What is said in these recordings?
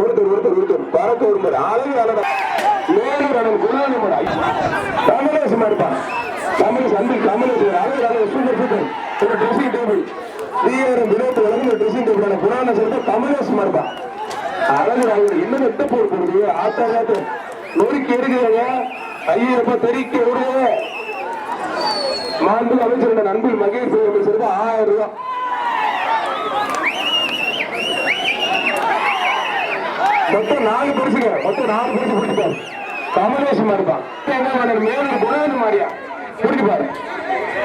ஒருத்தர் ஒருத்தர் ஒருத்தர். பறக்க ஒருவர் அழகு அழகா. மேலூர் அண்ணன் குணாநிமடா கமலேசமா இருப்பான். கமலேஷ் அன்பு கமலேஸ்வரர் அழகு அழகு சூப்பர் சூப்பர் ஒரு ட்ரெஸ்ஸிங் டேபிள் டிஆர்எம் வினோத் வழங்கும் ட்ரெஸ்ஸிங் டேபிள் குணான சொல்லிட்டு கமலேசமா இருப்பான். அழகு அழகு. என்ன வெட்ட போர் போடுது ஆத்தா காத்து நொறுக்கி எடுக்கிறீங்க ஐயப்ப தெரிக்க விடுங்க. மாண்பு அமைச்சர் நண்பில் மகேஷ் அமைச்சருக்கு ஆயிரம் ரூபாய். மொத்தம் நாலு பரிசுங்க மொத்தம் நாலு பரிசு பிடிப்பாரு கமலேஷமா இருப்பான் என்ன மன்னர் மேலூர் குணான மாதிரியா பிடிப்பாரு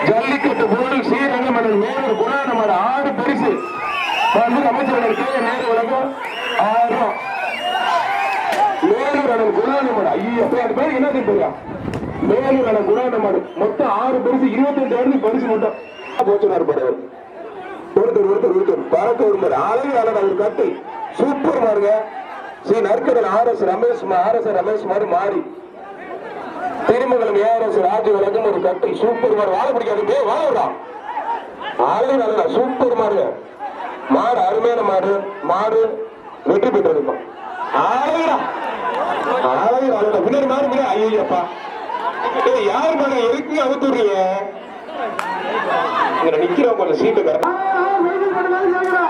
ஜல்லிக்கட்டு போர்டு ஸ்ரீரங்க மன்னர் மேலூர் குணான மாதிரி ஆறு பரிசு. வந்து அமைச்சர் கே. நேரு வழங்கும் ஆயிரம் மேலூர் அண்ணன் குணான மாடு ஐயோ அது பேர் என்ன தெரியா மேலூர் அண்ணன் குணான மாடு மொத்தம் ஆறு பரிசு. இருபத்தி ரெண்டு பரிசு மட்டும். போச்சுனார் பாரு அவர். ஒருத்தர் ஒருத்தர் ஒருத்தர். பறக்க ஒருத்தர் அழகு அழகு அவர் கட்டு. சூப்பர் மாருங்க. Sri நற்கடல் R S Ramesh R S Ramesh மாதிரி மாறி திருமங்கலம் ஏஆர் எஸ் ராஜு வழக்கம் ஒரு கட்டில் சூப்பர் மாறு வாழ பிடிக்காது பே வாழ அழகு அழகா சூப்பர் மாருங்க மாடு அருமையான மாடு மாடு வெற்றி பெற்றிருக்கும் அழகுடா அழகு அழகா பின்னாடி மாடு பின்னாடி ஐயப்பா ஏய், யார் மாடு எதுக்கு அவுத்துறீங்க இங்க நிக்கிறோம் கொஞ்சம் சீட்டு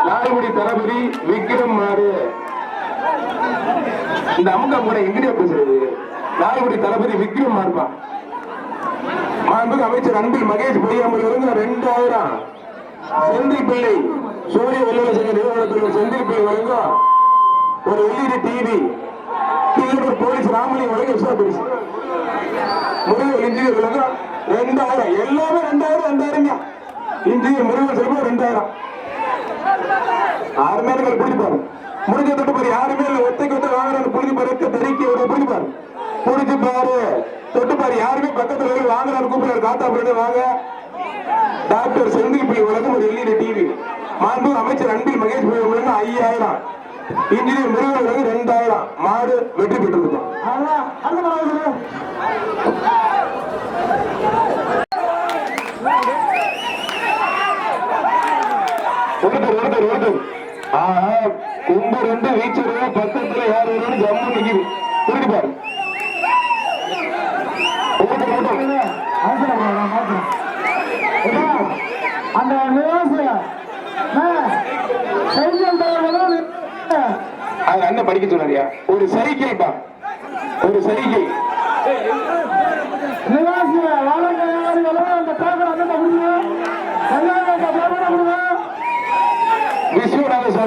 லால்குடி தளபதி விக்ரம் மாறு இந்த அமுக முறை எங்கடியா பேசுறது லால்குடி தளபதி விக்ரம் மாறுப்பா மாண்புக்கு அமைச்சர் அன்பில் மகேஷ் பொய்யாமல் இருந்து ரெண்டாயிரம். செந்தில் பிள்ளை சூரிய வெள்ளலசங்க நிறுவனத்தில் செந்தில் பிள்ளை வழங்கும் ஒரு எல்இடி டிவி தீவிர போலீஸ் ராமலிங்கம் வழங்க விசா பரிசு முருகன் இன்ஜினியர் வழங்கும் ரெண்டாயிரம். எல்லாமே ரெண்டாயிரம் ரெண்டாயிரம் இன்ஜினியர் முருகன் செல்வம் ரெண்டாயிரம். ஆறு மேல்கள் பிடிப்பாரு முடிஞ்ச தொட்டு பாரு யாருமே இல்ல. ஒத்தைக்கு ஒத்த வாங்குறாரு. புரிஞ்சு பாரு தெரிக்க ஒரு புரிஞ்சு பாரு. புரிஞ்சு பாரு. தொட்டு பாரு யாருமே பக்கத்துல போய் வாங்குறாரு கூப்பிடுறாரு. காத்தா போயிட்டு வாங்க. டாக்டர் செந்தில் பிள்ளை உலகம் ஒரு எல்இடி டிவி. மாண்பு அமைச்சர் அன்பில் மகேஷ் பிள்ளை உலகம் ஐயாயிரம். இன்ஜினியர் முருகன் உலகம் ரெண்டாயிரம். மாடு வெற்றி பெற்றிருக்கோம் ஒருத்தர் ஒருத்தர் ஒருத்தர். ஆஹா கும்பு ரெண்டு வீச்சர் பக்கத்துல யார் வரும்னு ஜம்மு நிக்குது புரியுது பாரு அந்த அண்ணன் படிக்க சொன்னாரியா? ஒரு சைக்கிள் பா. ஒரு சைக்கிள்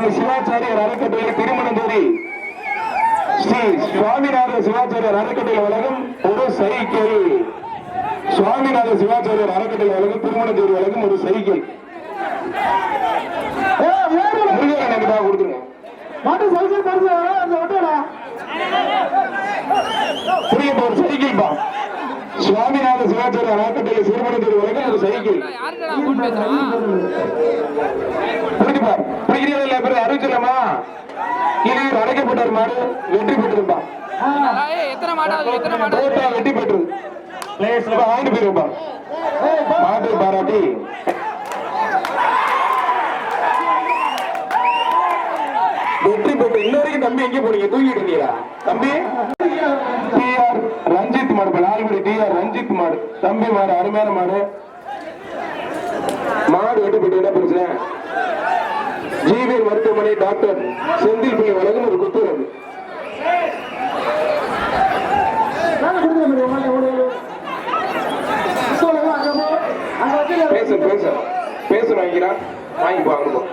விஸ்வநாத சுவாமி சிவாச்சாரியர் அறக்கட்டளை திருமணந்தேரி ஸ்ரீ சுவாமிநாத சிவாச்சாரியர் அறக்கட்டளை வழங்கும் ஒரு சைக்கிள். சுவாமிநாத சிவாச்சாரியர் அறக்கட்டளை வழங்கும் திருமணந்தேரி வழங்கும் ஒரு சைக்கிள் ஏ வேறு முருகன் எனக்கு தான் கொடுத்துருங்க மாட்டு சைக்கிள் பரிசு அந்த ஒட்டடா புரிய ஒரு சைக்கிள் பா சுவாமிநாத சிவாச்சாரியர் அறக்கட்டளை திருமணந்தேரி வழங்கும் ஒரு சைக்கிள் ஃபோன் பேசுறான்? புரிஞ்சு பார் அறிவிச்சலாமா இது அடைக்கப்பட்டார் மாடு வெற்றி பெற்றிருப்பா. வெற்றி இப்ப வாங்கிட்டு போயிருப்பா. மாட்டு பாராட்டி. வெற்றி பெற்று இன்ன வரைக்கும் தம்பி எங்க போனீங்க? தூங்கிட்டு இருந்தீங்களா? தம்பி? லால்குடி டிஆர் ரஞ்சித் மாடு தம்பி மாடு அருமையான மாடு மாடு பெற்று என்ன பிரச்சனை? ஜிவிஎல் மருத்துவமனை டாக்டர் செந்தில் பிள்ளை வழங்கும் ஒரு குத்துறது பேச பேச. பேசணும் வைக்கிறான் வாங்கி வரணும்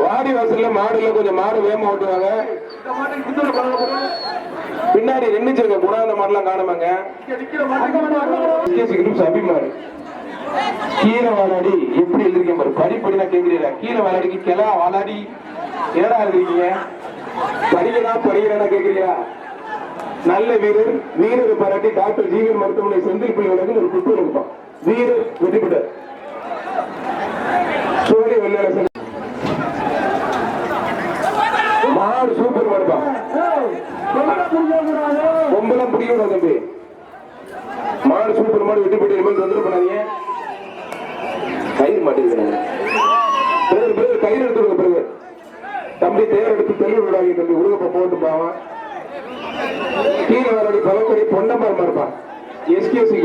வாடி வாசல்ல மாடுல கொஞ்சம் மாடு வேகமா ஓட்டுவாங்க. பின்னாடி நின்னுச்சிருக்க குணாந்த மாதிரிலாம் காணுமாங்க. அபிமாரு கீழே வாலாடி. எப்படி எழுதிருக்கேன் பாரு. படிப்படி நான் கேட்கிறீங்களா கீழே வாலாடிக்கு கிளா வாலாடி. என்னடா எழுதிருக்கீங்க? படிக்கிறா படிக்கிறா கேட்கிறீங்களா நல்ல வீரர். வீரர் பாராட்டி டாக்டர் ஜீவன் மருத்துவமனை செந்தில் பிள்ளை ஒரு குத்து இருப்பான் வீரர் வெற்றிப்பட்டார் சோழி வெள்ளரசன் மாடு சூப்பர் மாடுப்பா. பொம்பளம் தம்பி. மாடு சூப்பர் மாடு வெட்டி போட்டு இனிமேல் தொந்தரவு பண்ணாதீங்க. கயிறு மாட்டேங்கிறாங்க பிறகு பிறகு கயிறு எடுத்துருங்க பிறகு. தம்பி தேர் எடுத்து தெளிவு விடாங்க தம்பி. உருகப்ப போட்டு பாவன் கீழே வரடி பழக்கடி பொன்னம்பரமா இருப்பான் எஸ்கேசி